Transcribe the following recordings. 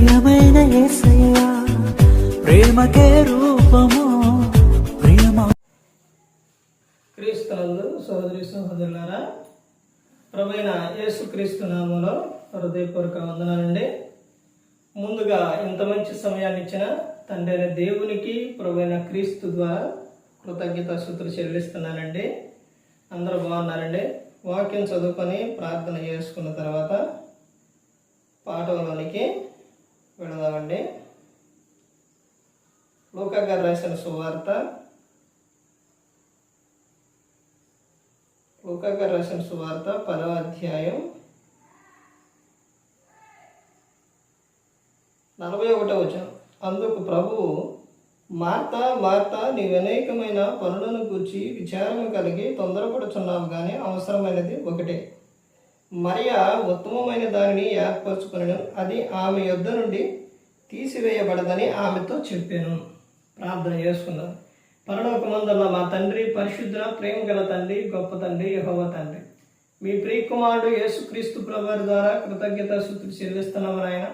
ప్రియమైన ప్రేమకే రూపము ప్రియమా క్రీస్తునందు సహోదరి సహోదరులారా ప్రభైన యేసు క్రీస్తు నామంలో హృదయపూర్వక వందనాలండి. ముందుగా ఇంత మంచి సమయాన్ని ఇచ్చిన తండ్రి దేవునికి ప్రభైన క్రీస్తు ద్వారా కృతజ్ఞత సూత్రులు చెల్లిస్తున్నానండి. అందరూ బాగున్నారండి? వాక్యం చదువుకొని ప్రార్థన చేసుకున్న తర్వాత పాఠంలోనికి వెళదామండి లూకా గారు రాసిన సువార్త. లూకాగా రాసిన సువార్త పదవ అధ్యాయం. నలభై ఒకటో వచ్చాం అందుకు ప్రభువు మార్త మార్త నీవు అనేకమైన పనులను గూర్చి విచారణ కలిగి తొందరపడుచున్నావు కానీ అవసరమైనది ఒకటే. మరియా ఉత్తమమైన దానిని ఏర్పరచుకునను. అది ఆమె యొద్ద నుండి తీసివేయబడదని ఆమెతో చెప్పాను. ప్రార్థన చేసుకున్నాను పరలోకమందున్న మా తండ్రి పరిశుద్ధ ప్రేమ గల తండ్రి గొప్ప తండ్రి యహోవ తండ్రి. మీ ప్రియకుమారుడు యేసుక్రీస్తు ప్రభువారి ద్వారా కృతజ్ఞత శుద్ధి చెల్లిస్తున్నాం ఆయన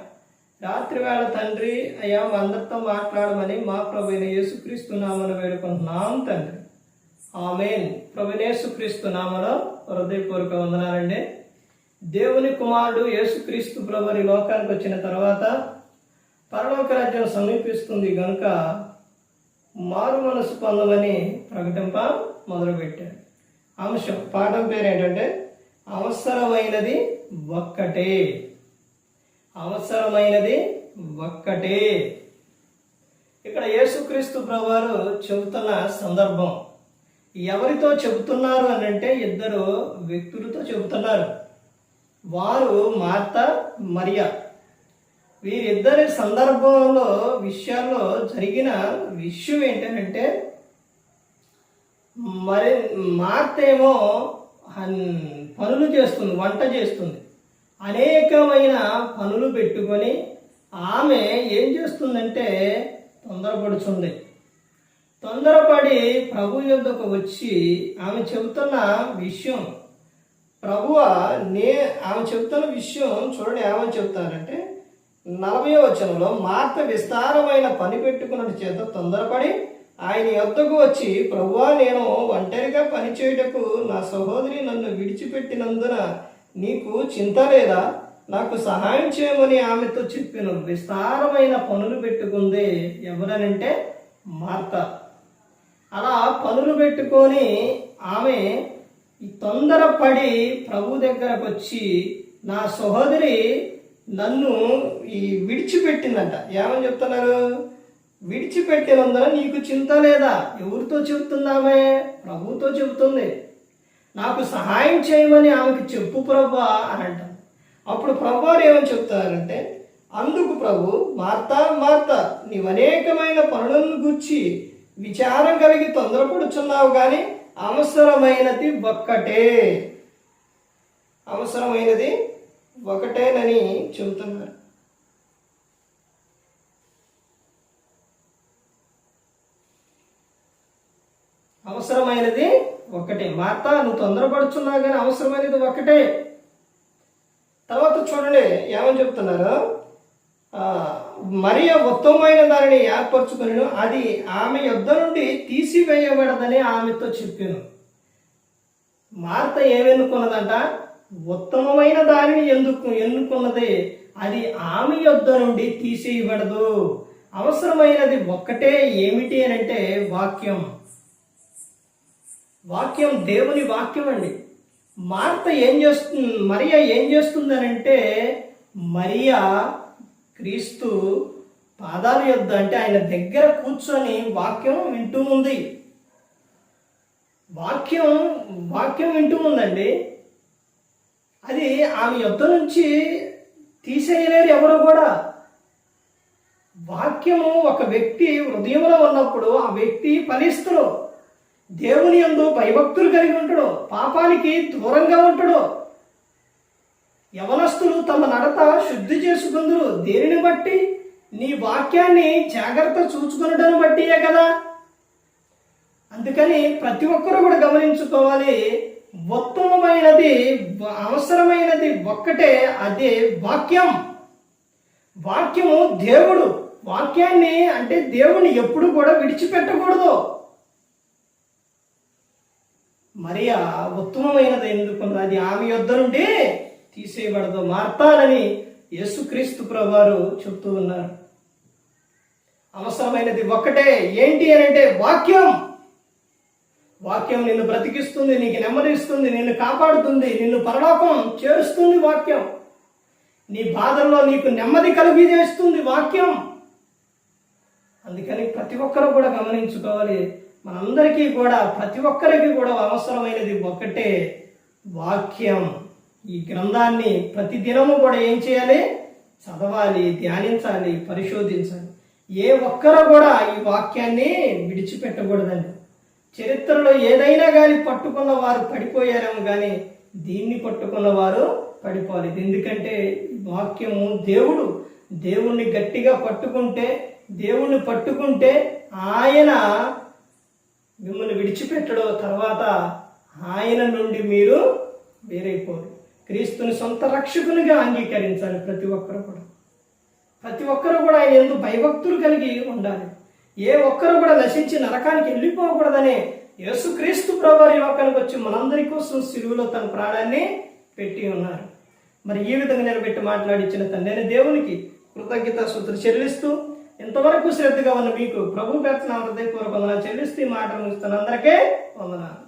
రాత్రి వేళ తండ్రి అయ్యా మా అందరితో మాట్లాడమని మా ప్రభు యేసుక్రీస్తు నామను వేడుకుంటున్నాం తండ్రి. ఆమెన్. ప్రభునేసుక్రీస్తు నామలో హృదయపూర్వక వందనాలండి. దేవుని కుమారుడు యేసుక్రీస్తు ప్రభుని లోకానికి వచ్చిన తర్వాత పరలోక రాజ్యం సమీపిస్తుంది గనుక మారు మనసు పొందమని ప్రకటింప మొదలుపెట్టాడు. అంశం పాఠం పేరు ఏంటంటే అవసరమైనది ఒక్కటే. అవసరమైనది ఒక్కటే. ఇక్కడ యేసుక్రీస్తు ప్రభువారు చెబుతున్న సందర్భం ఎవరితో చెబుతున్నారు అని అంటే ఇద్దరు వ్యక్తులతో చెబుతున్నారు. వారు మార్త మరియా. వీరిద్దరి సందర్భంలో విషయాల్లో జరిగిన విషయం ఏంటంటే మరి మార్త ఏమో పనులు చేస్తుంది వంట చేస్తుంది. అనేకమైన పనులు పెట్టుకొని ఆమె ఏం చేస్తుందంటే తొందరపడుతుంది తొందరపడి ప్రభు యొద్దకు వచ్చి ఆమె చెబుతున్న విషయం ప్రభువ నే ఆమె చెప్తున్న విషయం చూడండి ఏమని చెప్తారంటే నలభై వచనంలో మార్త విస్తారమైన పని పెట్టుకున్న చేత తొందరపడి ఆయన యొద్దకు వచ్చి ప్రభువా నేను ఒంటరిగా పని చేయుటకు నా సహోదరి నన్ను విడిచిపెట్టినందున నీకు చింత లేదా? నాకు సహాయం చేయమని ఆమెతో చెప్పాను. విస్తారమైన పనులు పెట్టుకుంది ఎవరనంటే మార్త. అలా పనులు పెట్టుకొని ఆమె తొందరపడి ప్రభు దగ్గరకు వచ్చి నా సహోదరి నన్ను ఈ విడిచిపెట్టిందంట. ఏమని చెప్తున్నారు? విడిచిపెట్టినందున నీకు చింత లేదా? ఎవరితో చెబుతుందామే ప్రభుతో చెబుతుంది. నాకు సహాయం చేయమని ఆమెకు చెప్పు ప్రభు అని అంటాం అప్పుడు ప్రభు ఏమని చెప్తారంటే అందుకు ప్రభు మార్త మార్త నీవు అనేకమైన పనులను గుర్చి విచారం కలిగి తొందరపడుచున్నావు కానీ అవసరమైనది ఒక్కటే. అవసరమైనది ఒకటేనని చెబుతున్నారు. అవసరమైనది ఒక్కటే మార్త నువ్వు తొందరపడుచున్నావు కానీ అవసరమైనది ఒక్కటే తర్వాత చూడండి ఏమని చెప్తున్నారు? ఆ, ఉత్తమమైన దానిని ఏర్పరచుకుని అది ఆమె యుద్ధ నుండి తీసివేయబడదని ఆమెతో చెప్పాను. మార్త ఏమెన్నుకున్నదంట? ఉత్తమమైన దానిని ఎందుకు ఎన్నుకున్నది? అది ఆమె యుద్ధ నుండి తీసేయబడదు అవసరమైనది ఒక్కటే ఏమిటి అని అంటే వాక్యం. వాక్యం దేవుని వాక్యం అండి. మార్త ఏం చేస్తుంది మరియా ఏం చేస్తుందనంటే మరియా క్రీస్తు పాదాల యొద్ద అంటే ఆయన దగ్గర కూర్చొని వాక్యం వింటూ ఉంది. వాక్యం వాక్యం వింటూ ఉందండి. అది ఆమె యొద్ద నుంచి తీసేయలేరు ఎవరు కూడా. వాక్యము ఒక వ్యక్తి హృదయంలో ఉన్నప్పుడు ఆ వ్యక్తి ఫలిస్తుడు దేవుని యందు భయభక్తులు కలిగి ఉంటాడు. పాపానికి దూరంగా ఉంటాడు. యవనస్తులు తమ నడత శుద్ధి చేసుకుందరు. దేనిని బట్టి? నీ వాక్యాన్ని జాగ్రత్త చూసుకునడం బట్టియే కదా. అందుకని ప్రతి ఒక్కరూ కూడా గమనించుకోవాలి. ఉత్తమమైనది అవసరమైనది ఒక్కటే అదే వాక్యం. వాక్యము దేవుడు. వాక్యాన్ని అంటే దేవుని ఎప్పుడు కూడా విడిచిపెట్టకూడదు. మరియా ఉత్తమమైనది ఎందుకు? అది ఆమె యొద్ద నుండి తీసేయబడదు. మార్తానని యేసుక్రీస్తు ప్రభువారు చెప్తూ ఉన్నారు. అవసరమైనది ఒక్కటే. ఏంటి అని అంటే వాక్యం. వాక్యం నిన్ను బ్రతికిస్తుంది నీకు నెమ్మదిస్తుంది నిన్ను కాపాడుతుంది నిన్ను పరలోకం చేరుస్తుంది వాక్యం. నీ బాధల్లో నీకు నెమ్మది కలిగి చేస్తుంది వాక్యం. అందుకని ప్రతి ఒక్కరు కూడా గమనించుకోవాలి. మనందరికీ కూడా ప్రతి ఒక్కరికి కూడా అవసరమైనది ఒక్కటే. వాక్యం. ఈ గ్రంథాన్ని ప్రతిదినము కూడా ఏం చేయాలి? చదవాలి ధ్యానించాలి పరిశోధించాలి. ఏ ఒక్కరు కూడా ఈ వాక్యాన్ని విడిచిపెట్టకూడదండి. చరిత్రలో ఏదైనా కానీ పట్టుకున్న వారు పడిపోయారేమో కానీ దీన్ని పట్టుకున్న వారు పడిపోలేదు ఎందుకంటే వాక్యము దేవుడు దేవుణ్ణి గట్టిగా పట్టుకుంటే దేవుణ్ణి పట్టుకుంటే ఆయన మిమ్మల్ని విడిచిపెట్టడం తర్వాత ఆయన నుండి మీరు వేరైపోరు. క్రీస్తుని సొంత రక్షకునిగా అంగీకరించాలి ప్రతి ఒక్కరు కూడా. ప్రతి ఒక్కరు కూడా ఆయన ఎందుకు భయభక్తులు కలిగి ఉండాలి. ఏ ఒక్కరు కూడా నశించి నరకానికి వెళ్ళిపోకూడదనే యేసుక్రీస్తు ప్రభు లోకానికి వచ్చి మనందరి కోసం సిలువులో తన ప్రాణాన్ని పెట్టి ఉన్నారు. మరి ఈ విధంగా నిలబెట్టి మాట్లాడించిన తండ్రి దేవునికి కృతజ్ఞత సూత్రం చెల్లిస్తూ ఇంతవరకు శ్రద్ధగా ఉన్న మీకు ప్రభు పెడుతున్న హృదయపూర్వక వందన చెల్లిస్తూ ఈ మాటలు ముగిస్తున్న అందరికీ వందనాలు.